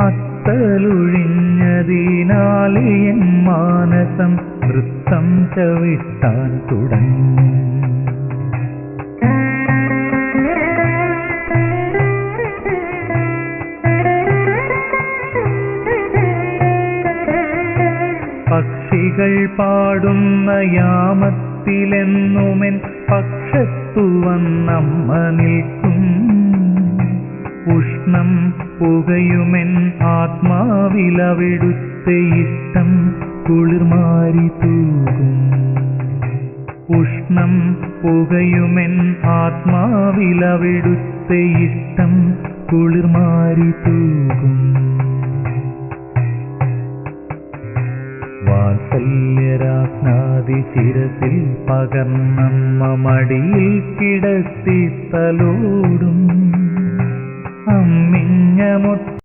അത്തലൊഴിഞ്ഞതിനാലെ മാനസം നൃത്തം ചവിട്ടാൻ തുടങ്ങി. പക്ഷികൾ പാടുന്ന യാമത്തിലെന്നുമെൻ പക്ഷത്തു വന്നമ്മ നിൽക്കും. ഉഷ്ണം പുകയുമെൻ ആത്മാവിലവിടുത്തെ ഇഷ്ടം കുളിർമാരി തൂകും. ഉഷ്ണം പുകയുമെൻ ആത്മാവിലവിടുത്തെ ഇഷ്ടം കുളിർമാരി തൂകും. ശിരസിൽ പകർന്നമ്മ മടിയിൽ കിടത്തി തലോടും. কেমন